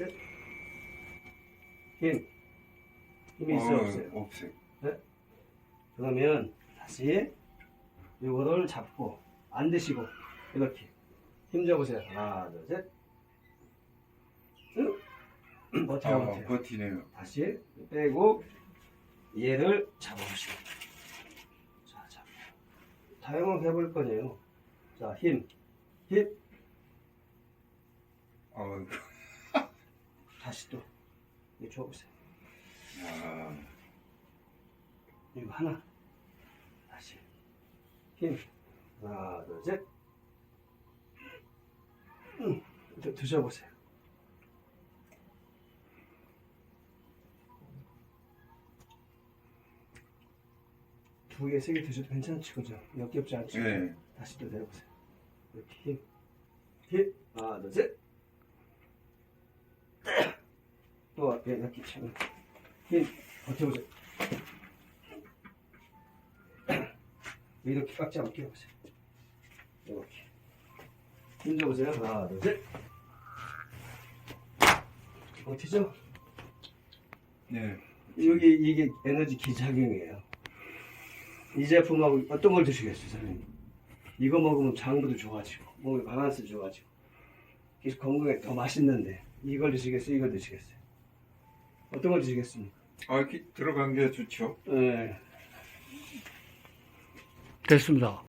셋. 힘. 힘이 있어요, 어, 없어요? 없어요. 그러면 다시 요거를 잡고 안 드시고 이렇게 힘 줘보세요. 하나, 둘, 셋. 응? 버텨요, 아, 버텨요. 버티네요. 다시 빼고 얘를 잡아보시면 자, 자. 다양하게 해볼 거예요. 자, 힘, 힘, 어, 다시 또 이거 줘보세요. 아, 이거 하나, 다시 힘, 하나, 둘, 셋. 응, 드- 드셔보세요. 두 개, 세 개 드셔도 괜찮지, 그죠? 역겹지 않지? 네. 다시 또 내려보세요. 이렇게 힘, 힘, 하나, 둘, 셋. 또 앞에 이렇게 치면 힘, 버텨보세요. 이렇게 깍지 한번 끼워보세요. 이렇게. 힘 줘보세요. 하나, 둘, 셋. 버티죠? 네. 여기 이게 에너지 기작용이에요. 이 제품하고 어떤 걸 드시겠어요, 선생님? 이거 먹으면 장부도 좋아지고, 몸의 바란스 좋아지고, 그래서 건강에 더 맛있는데 이걸 드시겠어요, 이걸 드시겠어요? 어떤 걸 드시겠습니까? 아, 이렇게 들어간 게 좋죠. 네. 됐습니다.